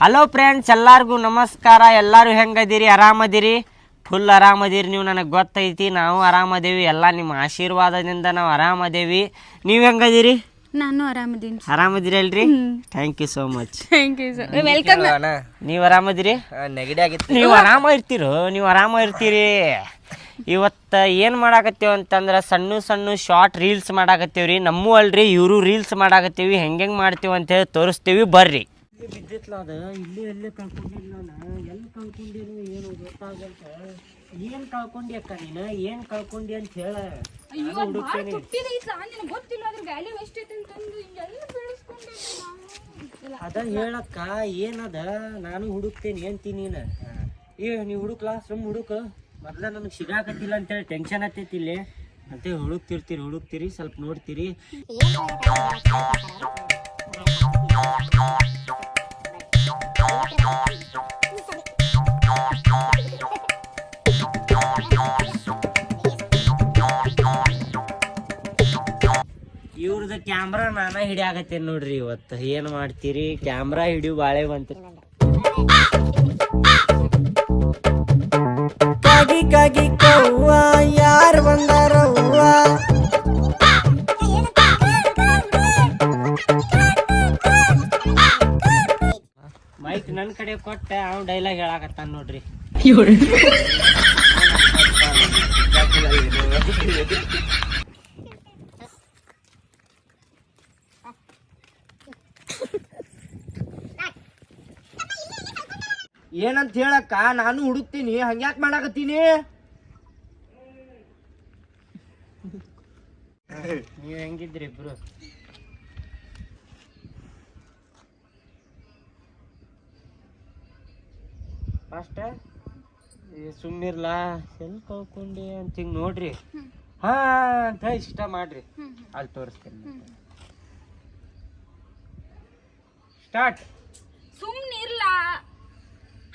Hello friends ಎಲ್ಲರಿಗೂ ನಮಸ್ಕಾರ. ಎಲ್ಲರೂ ಹೆಂಗದಿರಿ? ಆರಾಮದಿರಿ? ಫುಲ್ ಆರಾಮದಿರಿ. ನೀವು ನನಗೆ ಗೊತ್ತೈತಿ ನಾವು ಆರಾಮದೇವಿ. ಎಲ್ಲ ನಿಮ್ಮ ಆಶೀರ್ವಾದದಿಂದ ನಾವು ಆರಾಮದೇವಿ. ನೀವು ಹೆಂಗದಿರಿ? ನಾನು ಆರಾಮದೀನಿ ಆರಾಮದಿರಿ ಅಲ್ರಿ? Thank you so much thank you sir welcome ನೀವು ಆರಾಮದಿರಿ? ನೆಗಡಿ ಆಗಿತ್ತು. ನೀವು ಆರಾಮ ಇರ್ತೀರೋ? ನೀವು ಆರಾಮ ಇರ್ತೀರಿ? ಇವತ್ತು ಏನು ಮಾಡಾಕತ್ತೇವ ಅಂತಂದ್ರೆ ಸಣ್ಣ ಸಣ್ಣ ಶಾರ್ಟ್ ರೀಲ್ಸ್ ಮಾಡಾಕತ್ತೇವ್ರಿ. ನಮ್ಮೂ ಅಲ್ರಿ ಇವರು ರೀಲ್ಸ್ ಮಾಡಾಕತ್ತೀವಿ. ಹೆಂಗೆ ಹೆಂಗೆ ಮಾಡ್ತೀವಿ ಅಂತೇಳಿ ತೋರಿಸ್ತೀವಿ. ಬರ್ರಿ. ಬಿದ್ದಿತ್ಲ ಅದ. ಇಲ್ಲಿ ಎಲ್ಲೇ ಕಳ್ಕೊಂಡಿಲ್ಲ ನಾನು. ಎಲ್ಲಿ ಕಳ್ಕೊಂಡಿಲ್ಲ ಏನು ಗೊತ್ತಾಗಂತ ಏನು ಕಳ್ಕೊಂಡಿ ಅಕ್ಕ ನೀನು? ಏನು ಕಳ್ಕೊಂಡಿ ಅಂತ ಹೇಳ. ನಾನು ಹುಡುಕ್ತೇನೆ. ಗೊತ್ತಿಲ್ಲ ಅದ್ರ ವ್ಯಾಲ್ಯೂ ಎಷ್ಟೈತೆ ಅಂತಂದು ಎಲ್ಲ ಬೆಳೆಸ್ಕೊಂಡಿದ್ದೆ ಅದ ಹೇಳಕ್ಕ ಏನದ? ನಾನು ಹುಡುಕ್ತೇನೆ ಅಂತೀನಿ ನೀನು. ಏ ನೀವು ಹುಡುಕ್ಲಾ ಸುಮ್ ಹುಡುಕ. ಮೊದ್ಲ ನನಗೆ ಸಿಗಾಕತ್ತಿಲ್ಲ ಅಂತೇಳಿ ಟೆನ್ಷನ್ ಆತೈತಿ ಇಲ್ಲಿ. ಅಂತೇಳಿ ಹುಡುಕ್ತಿರ್ತೀರಿ ಹುಡುಕ್ತಿರಿ ಸ್ವಲ್ಪ ನೋಡ್ತೀರಿ. ಇವ್ರದ್ದು ಕ್ಯಾಮ್ರಾ ನಾನ ಹಿಡಿಯಾಕತ್ತೇನೆ ನೋಡ್ರಿ ಇವತ್ತು. ಏನು ಮಾಡ್ತೀರಿ? ಕ್ಯಾಮ್ರಾ ಹಿಡಿಯು ಬಾಳೆ ಬಂತು. ಕಾಗಿ ಕಾಗಿ ಕವ್ವ ಯಾರು ಬಂದಾರವ್ವ? ಮೈಕ್ ನನ್ನ ಕಡೆ ಕೊಟ್ಟೆ ಅವ್ನು ಡೈಲಾಗ್ ಹೇಳಾಕತ್ತಾನ ನೋಡ್ರಿ. ಏನಂತ ಹೇಳಕ್ಕ? ನಾನು ಹುಡುಕ್ತೀನಿ. ಹಂಗ್ಯಾಕ್ ಮಾಡಾಕತ್ತೀನಿ? ನೀವ್ ಹೆಂಗಿದ್ರಿ ಇಬ್ರು? ಫಸ್ಟ್ ಸುಮ್ಮಿರ್ಲಾ ಎಲ್ಲಿ ಕಳ್ಕೊಂಡಿ ಅಂತ ಹಿಂಗ್ ನೋಡ್ರಿ. ಹಾ ಅಂತ ಇಷ್ಟ ಮಾಡ್ರಿ. ಅಲ್ಲಿ ತೋರಿಸ್ತೀನಿ. ಸ್ಟಾರ್ಟ್ ಸುಮ್ನಿರ್ಲ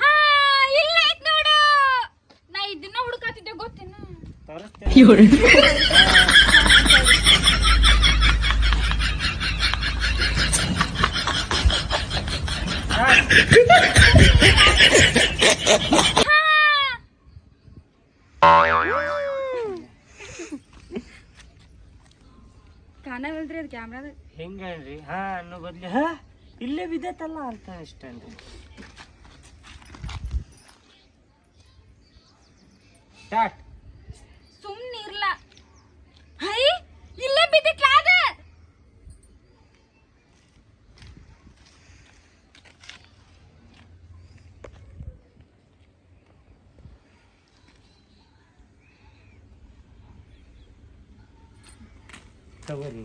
ಹಾ ಇಲ್ಲ ಐತ್ ನೋಡು ನಾ ಇದನ್ನ ಹುಡುಕಾತಿದ್ದೆ ಗೊತ್ತೇನ ತೋರಿಸ್ತೀನಿ ಕಾಣವಲ್ರಿ ಅದು ಕ್ಯಾಮ್ರಾದ ಹೆಂಗನ್ರಿ ಹಾ ಅನ್ನೋ ಬದ್ಲಿ ಹಾ ಇಲ್ಲೇ ಬಿದ್ದತ್ತಲ್ಲ ಅಂತ ಅಷ್ಟನ್ರಿ ಸ್ಟಾರ್ಟ್ ಸುಮ್ನಿರ್ಲ ಹೈ ಇಲ್ಲೇ ಬಿದ್ದಿತ್ಲ ಅದ ತಗೋರಿ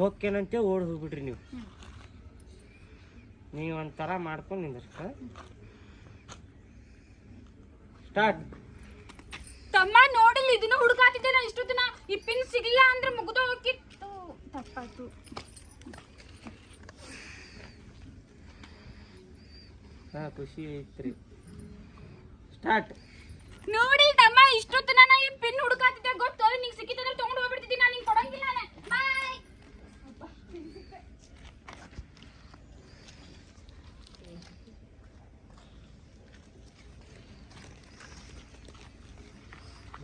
ಹೋಗ್ಕೇನಂತೆ ಓಡ್ ಹೋಗ್ಬಿಡ್ರಿ ನೀವು. ನೀವು ಒಂಥರ ಮಾಡ್ಕೊಂಡು ನಿಂದ್ರಿ ಸ್ಟಾರ್ಟ್ ತಮ್ಮ ನೋಡಿಲ್ಲ, ಇದನ್ನ ಹುಡುಕಾತಿದ್ದೆ ನಾನು ಇಷ್ಟು ದಿನ ಈ ಪಿನ್ ಸಿಗ್ಲಿಲ್ಲ ಅಂದ್ರೆ ಮುಗ್ದು ಹೋಗಿತ್ತು ತಪ್ಪಾಯ್ತು. ಹಾ ಖುಷಿ ಐತ್ರಿ. ಸ್ಟಾರ್ಟ್ ನೋಡಿ ತಮ್ಮ ಇಷ್ಟೊತ್ತು ನಾನು ಈ ಪಿನ್ ಹುಡುಕಾತಿದ್ದೆ. ಗೊತ್ತು ನಿಂಗೆ ಸಿಕ್ಕಿತ್ತಂದ್ರೆ ತಗೊಂಡು ಹೋಗ್ಬಿಡ್ತಿದ್ದೀನಿ ನಾನು ನಿಂಗೆ ಕೊಡಂಗಿಲ್ಲ ಬಾಯ್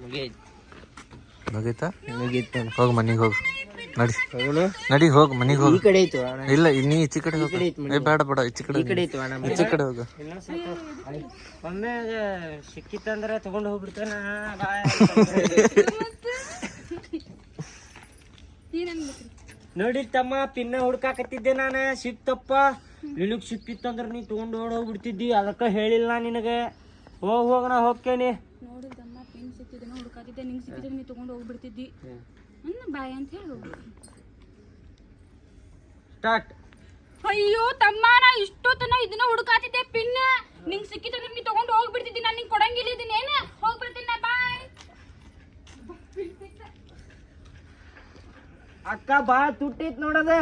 ಮುಗಿಯೈತಿ. ಮುಗೀತಾ? ಮುಗೀತು ಹೋಗ್ ಮನೆಗೆ ಹೋಗ್. ನಡಿ. ನಡಿ ಹೋಗ್ ಮನಿಗ್ ಹೋಗಿ. ಈ ಕಡೆ ಇತ್ತು ಅಣ್ಣ. ಇಲ್ಲ ಇನ್ನೀ ಈಚೆ ಕಡೆ ಹೋಗ. ಕಡೆ ಐತ್ ಮನೆ. ಏ ಬೇಡ ಬೇಡ ಈಚೆ ಕಡೆ ಈ ಕಡೆ ಐತು ಅಣ್ಣ. ಈಚೆ ಕಡೆ ಹೋಗ. ಒಮ್ಮೆ ಸಿಕ್ಕಿತ್ತಂದ್ರೆ ತಗೊಂಡು ಹೋಗ್ಬಿಡ್ತಾನ. ಬಾಯ್. ನೋಡಿ ತಮ್ಮ ಪಿನ್ನ ಹುಡ್ಕಾಕತ್ತಿದ್ದೆ ನಾನು. ಸಿಕ್ತಪ್ಪ. ನಿನಗ್ ಸಿಕ್ಕಿತ್ತಂದ್ರ ನೀ ತಗೊಂಡು ಓಡ್ ಹೋಗ್ಬಿಡ್ತಿದ್ದಿ. ಅದಕ್ಕ ಹೇಳಿಲ್ಲ ನಿನಗೆ. ಹೋಗ್ ಹೋಗ ನಾ ಹೋಗ್ತೇನೆ. ನೋಡಿ ತಮ್ಮ ಪಿನ್ ಸಿಕ್ಕಿದ್ದೇನೆ ಹುಡ್ಕಾಕಿದ್ದೆ ನಿಂಗೆ ಸಿಕ್ಕಿದ್ರೆ ನೀ ತಗೊಂಡು ಹೋಗ್ಬಿಡ್ತಿದ್ದಿ. ಬಾಯ್ ಅಂತ ಹೇಳಿ. ಹೋಗ್ಬಿಡು ಸ್ಟಾರ್ಟ್ ಅಯ್ಯೋ ತಮ್ಮ ನಾ ಇಷ್ಟೊತ್ತನ ಇದನ್ನ ಹುಡುಕಾತಿದ್ದೆ ಪಿನ್ ನಿಂಗೆ ಸಿಕ್ಕಿದ್ರೆ ನಿಮ್ಗೆ ತಗೊಂಡು ಹೋಗ್ಬಿಡ್ತಿದ್ದೀನಿ ನಾನು ನಿಂಗೆ ಕೊಡಂಗಿಲ್ಲ ಇದನ್ನ. ಏನು? ಹೋಗ್ಬಿಡ್ತೀನಿ ನಾ ಬಾಯ್. ಅಕ್ಕ ಬಾ ತುಟ್ಟಿತ್ ನೋಡದ.